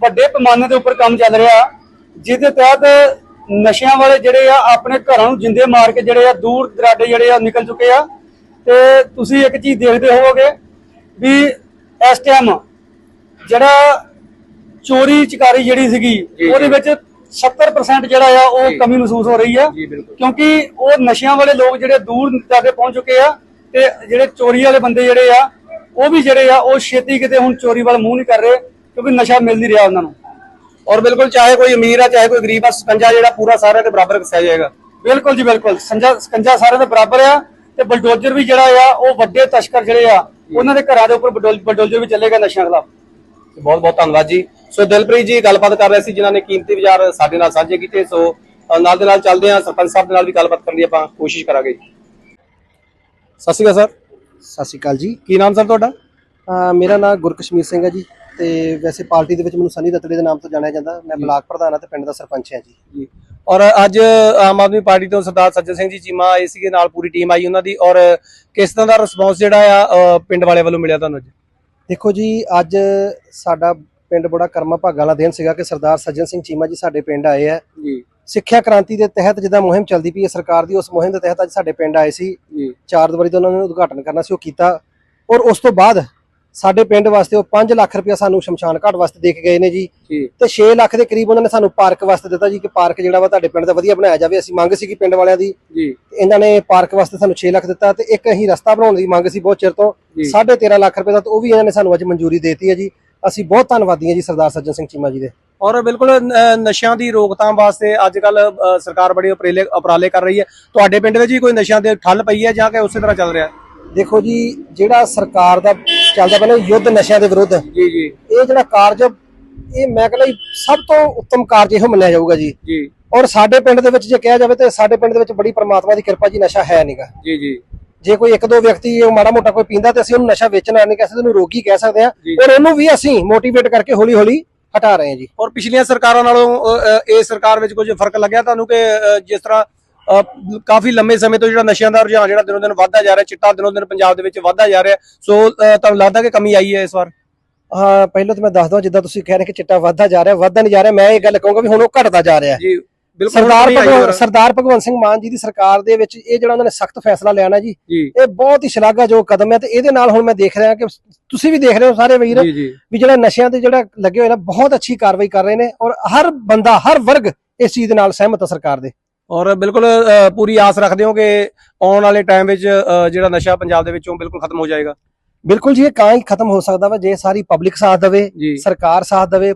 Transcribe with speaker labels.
Speaker 1: ਵੱਡੇ ਪੈਮਾਨੇ ਦੇ ਉੱਪਰ ਕੰਮ ਚੱਲ ਰਿਹਾ ਜਿਹਦੇ ਤਹਿਤ ਨਸ਼ਿਆਂ ਵਾਲੇ ਜਿਹੜੇ ਆ ਆਪਣੇ ਘਰਾਂ ਨੂੰ ਜਿੰਦੇ ਮਾਰ ਕੇ ਜਿਹੜੇ ਆ ਦੂਰ ਦਰਾਡੇ ਜਿਹੜੇ ਆ ਨਿਕਲ ਚੁੱਕੇ ਆ ਤੇ ਤੁਸੀਂ ਇੱਕ ਚੀਜ਼ ਦੇਖਦੇ ਹੋਵੋਗੇ ਵੀ ਇਸ ਟਾਈਮ ਜਿਹੜਾ ਚੋਰੀ ਚਕਾਰੀ ਜਿਹੜੀ ਸੀਗੀ। ਉਹਦੇ ਵਿੱਚ 70% ਜਿਹੜਾ ਆ ਉਹ। ਕਮੀ ਮਹਿਸੂਸ ਹੋ ਰਹੀ ਆ। ਕਿਉਂਕਿ ਉਹ ਨਸ਼ਿਆਂ ਵਾਲੇ ਲੋਕ ਜਿਹੜੇ ਦੂਰ ਜਾ ਕੇ ਪਹੁੰਚ ਚੁੱਕੇ ਆ ਤੇ ਜਿਹੜੇ ਚੋਰੀ ਵਾਲੇ ਬੰਦੇ ਜਿਹੜੇ ਆ ਉਹ ਵੀ ਜਿਹੜੇ ਆ ਉਹ ਛੇਤੀ ਕਿਤੇ ਹੁਣ ਚੋਰੀ ਵੱਲ ਮੂੰਹ ਨਹੀਂ ਕਰ ਰਹੇ ਕਿਉਂਕਿ ਨਸ਼ਾ ਮਿਲ ਨਹੀਂ ਰਿਹਾ ਉਹਨਾਂ ਨੂੰ।
Speaker 2: ਔਰ ਬਿਲਕੁਲ ਚਾਹੇ ਕੋਈ ਅਮੀਰ ਆ ਚਾਹੇ ਕੋਈ ਗਰੀਬ ਆ ਸਕੰਜਾ ਜਿਹੜਾ ਪੂਰਾ ਸਾਰਿਆਂ ਦੇ ਬਰਾਬਰ ਕਸਿਆ ਜਾਏਗਾ।
Speaker 1: ਬਿਲਕੁਲ ਜੀ ਬਿਲਕੁਲ ਸੰਜਾ ਸਕੰਜਾ ਸਾਰਿਆਂ ਦੇ ਬਰਾਬਰ ਆ ਤੇ ਬਲਡੋਜ਼ਰ ਵੀ ਜਿਹੜਾ ਆ ਉਹ ਵੱਡੇ ਤਸਕਰ ਜਿਹੜੇ ਆ ਉਹਨਾਂ ਦੇ ਘਰਾਂ ਦੇ ਉੱਪਰ ਬਲਡੋ- ਬਲਡੋਜ਼ਰ ਵੀ ਚੱਲੇਗਾ ਨਸ਼ਿਆਂ ਖਿਲਾਫ।
Speaker 2: ਬਹੁਤ ਬਹੁਤ ਧੰਨਵਾਦ ਜੀ। ਸੋ ਦਿਲਪ੍ਰੀਤ ਜੀ ਗੱਲਬਾਤ ਕਰ ਰਹੇ ਸੀ ਜਿਨ੍ਹਾਂ ਨੇ ਕੀਮਤੀ ਵਿਚਾਰ ਸਾਡੇ ਨਾਲ ਸਾਂਝੇ ਕੀਤੇ। ਸੋ ਨਾਲ ਦੇ ਨਾਲ ਚੱਲਦੇ ਹਾਂ ਸਰਪੰਚ ਸਾਹਿਬ ਦੇ ਨਾਲ ਵੀ ਗੱਲਬਾਤ ਕਰਨ ਦੀ ਆਪਾਂ ਕੋਸ਼ਿਸ਼ ਕਰਾਂਗੇ। ਸਤਿ ਸ਼੍ਰੀ ਅਕਾਲ ਸਰ।
Speaker 3: ਸਤਿ ਸ਼੍ਰੀ ਅਕਾਲ ਜੀ।
Speaker 2: ਕੀ ਨਾਮ ਸਰ ਤੁਹਾਡਾ?
Speaker 3: ਮੇਰਾ ਨਾਮ ਗੁਰਕਸ਼ਮੀਰ ਸਿੰਘ ਹੈ ਜੀ। ਤੇ ਵੈਸੇ ਪਾਰਟੀ ਦੇ ਵਿੱਚ ਮੈਨੂੰ ਸਨੀ ਰਤੜੇ ਦੇ ਨਾਮ ਤੋਂ ਜਾਣਿਆ ਜਾਂਦਾ। ਮੈਂ ਬਲਾਕ ਪ੍ਰਧਾਨ ਹਾਂ ਤੇ ਪਿੰਡ ਦਾ ਸਰਪੰਚ ਹਾਂ ਜੀ।
Speaker 2: ਔਰ ਅੱਜ ਆਮ ਆਦਮੀ ਪਾਰਟੀ ਤੋਂ ਸਰਦਾਰ ਸੱਜਣ ਸਿੰਘ ਜੀ ਚੀਮਾ ਆਏ ਸੀਗੇ ਨਾਲ ਪੂਰੀ ਟੀਮ ਆਈ ਉਹਨਾਂ ਦੀ। ਔਰ ਕਿਸ ਤਰ੍ਹਾਂ ਦਾ ਰਿਸਪੌਂਸ ਜਿਹੜਾ ਆ ਪਿੰਡ ਵਾਲੇ ਵੱਲੋਂ ਮਿਲਿਆ ਤੁਹਾਨੂੰ ਅੱਜ?
Speaker 3: ਦੇਖੋ ਜੀ ਅੱਜ ਸਾਡਾ ਪਿੰਡ ਬੜਾ ਕਰਮਾ ਭਾਗਾਂ ਵਾਲਾ ਦਿਨ ਸੀਗਾ ਕਿ ਸਰਦਾਰ ਸੱਜਣ ਸਿੰਘ ਚੀਮਾ ਜੀ ਸਾਡੇ ਪਿੰਡ ਆਏ ਆ।
Speaker 2: ਜੀ।
Speaker 3: ਸਿੱਖਿਆ ਕ੍ਰਾਂਤੀ ਦੇ ਤਹਿਤ ਜਿੱਦਾਂ ਮੁਹਿੰਮ ਚੱਲਦੀ ਪਈ ਹੈ ਸਰਕਾਰ ਦੀ ਉਸ ਮੁਹਿੰਮ ਦੇ ਤਹਿਤ ਅੱਜ ਸਾਡੇ ਪਿੰਡ ਆਏ ਸੀ।
Speaker 2: ਜੀ।
Speaker 3: ਚਾਰ ਦਵਾਰੀ ਤੋਂ ਉਹਨਾਂ ਨੇ ਉਦਘਾਟਨ ਕਰਨਾ ਸੀ ਉਹ ਕੀਤਾ। ਔਰ ਉਸ ਤੋਂ ਬਾਅਦ ਸਾਡੇ ਪਿੰਡ ਵਾਸਤੇ ਉਹ 5 ਲੱਖ ਰੁਪਇਆ ਸਾਨੂੰ ਸ਼ਮਸ਼ਾਨ ਘਾਟ ਵਾਸਤੇ ਦੇ ਕੇ ਗਏ ਨੇ ਜੀ। ਤੇ 6 ਲੱਖ ਦੇ ਕਰੀਬ ਉਹਨਾਂ ਨੇ ਸਾਨੂੰ ਪਾਰਕ ਵਾਸਤੇ ਦਿੱਤਾ ਜੀ ਕਿ ਪਾਰਕ ਜਿਹੜਾ ਵਾ ਤੁਹਾਡੇ ਪਿੰਡ ਦਾ ਵਧੀਆ ਬਣਾਇਆ ਜਾਵੇ। ਅਸੀਂ ਮੰਗ ਸੀ ਕਿ ਪਿੰਡ ਵਾਲਿਆਂ ਦੀ। ਇਹਨਾਂ ਨੇ ਪਾਰਕ ਵਾਸਤੇ ਸਾਨੂੰ 6 ਲੱਖ ਦਿੱਤਾ ਤੇ ਇੱਕ ਅਸੀਂ ਰਸਤਾ ਬਣਾਉਣ ਦੀ ਮੰਗ ਸੀ ਬਹੁਤ ਚਿਰ ਤੋਂ।
Speaker 2: ਜੀ।
Speaker 3: 13.5 ਲੱਖ ਰੁਪਏ ਦਾ ਉਹ ਵੀ ਇਹਨਾਂ ਨੇ ਸਾਨੂੰ ਅੱਜ ਮਨਜ਼ੂਰੀ ਦੇਤੀ ਹੈ ਜੀ। ਅਸੀਂ ਬਹੁਤ ਧੰਨਵਾਦੀ ਹਾਂ ਜੀ ਸਰਦਾਰ ਸੱਜਣ ਸਿੰਘ ਚੀਮਾ ਜੀ ਦੇ।
Speaker 2: ਔਰ ਬਿਲਕੁਲ ਨਸ਼ਿਆਂ ਦੀ ਰੋਕਥਾਮ ਵਾਸਤੇ ਅੱਜ ਕੱਲ ਸਰਕਾਰ ਬੜੇ ਉਪਰਾਲੇ ਉਪਰਾਲੇ ਕਰ ਰਹੀ ਹੈ। ਤੁਹਾਡੇ ਪਿੰਡ ਵਿੱਚ ਵੀ ਕੋਈ ਨਸ਼ਿਆਂ ਦੇ ਠੱਲ ਪਈ ਹੈ ਜਾਂ ਕਿ ਉਸੇ ਤਰ੍ਹਾਂ ਚੱਲ ਰਿਹਾ
Speaker 3: ਦੇਖੋ ਜੀ ਜਿਹੜਾ ਸਰਕਾਰ ਦਾ ਚੱਲਦਾ ਨਾ ਯੁੱਧ ਨਸ਼ਿਆਂ ਦੇ ਵਿਰੁੱਧ।
Speaker 2: ਜੀ ਜੀ।
Speaker 3: ਇਹ ਜਿਹੜਾ ਕਾਰਜ ਇਹ ਮੈਂ ਕਹਿੰਦਾ ਸਭ ਤੋਂ ਉੱਤਮ ਕਾਰਜ ਇਹੋ ਮੰਨਿਆ ਜਾਊਗਾ ਜੀ।
Speaker 2: ਜੀ।
Speaker 3: ਔਰ ਸਾਡੇ ਪਿੰਡ ਦੇ ਵਿੱਚ ਜੇ ਕਿਹਾ ਜਾਵੇ ਤੇ ਸਾਡੇ ਪਿੰਡ ਦੇ ਵਿੱਚ ਬੜੀ ਪ੍ਰਮਾਤਮਾ ਦੀ ਕਿਰਪਾ ਜੀ ਨਸ਼ਾ ਹੈ ਨਹੀਂਗਾ
Speaker 2: ਜੀ ਜੀ।
Speaker 3: ਜੇ ਕੋਈ ਇੱਕ ਦੋ ਵਿਅਕਤੀ ਉਹ ਮਾੜਾ ਮੋਟਾ ਕੋਈ ਪੀਂਦਾ ਤੇ ਅਸੀਂ ਉਹਨੂੰ ਨਸ਼ਾ ਵੇਚਣਾ ਨਹੀਂ ਕਹਿ ਸਕਦੇ ਉਹਨੂੰ ਰੋਗੀ ਕਹਿ ਸਕਦੇ
Speaker 2: ਜੀ।
Speaker 3: ਔਰ ਉਹਨੂੰ ਵੀ ਅਸੀਂ ਮੋਟੀਵੇਟ ਕਰਕੇ ਹੌਲੀ ਹੌਲੀ ਹਟਾ ਰਹੇ ਹਾਂ ਜੀ।
Speaker 2: ਔਰ ਪਿਛਲੀਆਂ ਸਰਕਾਰਾਂ ਨਾਲੋਂ ਇਹ ਸਰਕਾਰ ਵਿੱਚ ਕੁਝ ਫ਼ਰਕ ਲੱਗਿਆ ਤੁਹਾਨੂੰ ਕਿ ਜਿਸ ਤਰ੍ਹਾਂ ਕਾਫੀ ਲੰਮੇ ਸਮੇਂ ਤੋਂ ਜਿਹੜਾ ਨਸ਼ਿਆਂ ਦਾ ਰੁਝਾਨ ਜਿਹੜਾ ਦਿਨੋਂ ਦਿਨ ਵੱਧਦਾ ਜਾ ਰਿਹਾ ਚਿੱਟਾ ਦਿਨੋਂ ਦਿਨ ਪੰਜਾਬ ਦੇ ਵਿੱਚ ਵੱਧਦਾ ਜਾ ਰਿਹਾ। ਸੋ ਤੁਹਾਨੂੰ ਲੱਗਦਾ ਕਿ ਕਮੀ ਆਈ ਹੈ ਇਸ ਵਾਰ?
Speaker 3: ਹਾਂ ਪਹਿਲਾਂ ਤਾਂ ਮੈਂ ਦੱਸ ਦਵਾਂ ਜਿੱਦਾਂ ਤੁਸੀਂ ਕਹਿ ਰਹੇ ਕਿ ਚਿੱਟਾ ਵੱਧਦਾ ਜਾ ਰਿਹਾ ਵੱਧਦਾ ਨਹੀਂ ਜਾ ਰਿਹਾ ਮੈਂ ਇਹ ਗੱਲ ਕਹੂੰਗਾ ਵੀ ਹੁਣ ਉਹ ਘਟਦਾ ਜਾ ਰਿਹਾ।
Speaker 2: ਜੀ
Speaker 3: ਸਰਦਾਰ ਭਗਵੰਤ। ਸਰਦਾਰ ਭਗਵੰਤ ਸਿੰਘ ਮਾਨ ਜੀ ਦੀ ਸਰਕਾਰ ਦੇ ਵਿੱਚ ਇਹ ਜਿਹੜਾ ਉਹਨਾਂ ਨੇ ਸਖਤ ਫੈਸਲਾ ਲਿਆ ਨਾ ਜੀ। ਇਹ ਬਹੁਤ ਹੀ ਸ਼ਲਾਘਾਯੋਗ ਕਦਮ ਹੈ ਤੇ ਇਹਦੇ ਨਾਲ ਹੁਣ ਮੈਂ ਦੇਖ ਰਿਹਾ ਕਿ ਤੁਸੀਂ ਵੀ ਦੇਖ ਰਹੇ ਹੋ ਸਾਰੇ ਵੀਰ ਵੀ ਜਿਹੜਾ ਨਸ਼ਿਆਂ ਤੇ ਜਿਹੜਾ ਲੱਗੇ ਹੋਏ ਨੇ ਬਹੁਤ ਅੱਛੀ ਕਾਰਵਾਈ ਕਰ ਰਹੇ ਨੇ ਔਰ ਹਰ ਬੰਦਾ ਹਰ ਵਰਗ ਇਸ ਚੀਜ਼ ਦੇ ਨਾਲ ਸਹਿਮਤ ਹੈ ਸਰਕਾਰ ਦੇ।
Speaker 2: ਔਰ ਬਿਲਕੁਲ ਪੂਰੀ ਆਸ ਰੱਖਦੇ ਹੋ ਕਿ ਆਉਣ ਵਾਲੇ ਟਾਈਮ ਵਿੱਚ ਜਿਹੜਾ ਨਸ਼ਾ ਪੰਜਾਬ ਦੇ ਵਿੱਚੋਂ ਬਿਲਕੁਲ ਖਤਮ ਹੋ ਜਾਏਗਾ।
Speaker 3: ਬਿਲਕੁਲ ਜੀ ਇਹ ਕਾਂ ਹੀ ਖਤਮ ਹੋ ਸਕਦਾ ਵਾ ਜੇ ਸਾਰੀ ਪਬਲਿਕ ਸਾਥ ਦੇਵੇ ਸਰਕਾਰ ਸਾਥ ਦੇਵੇ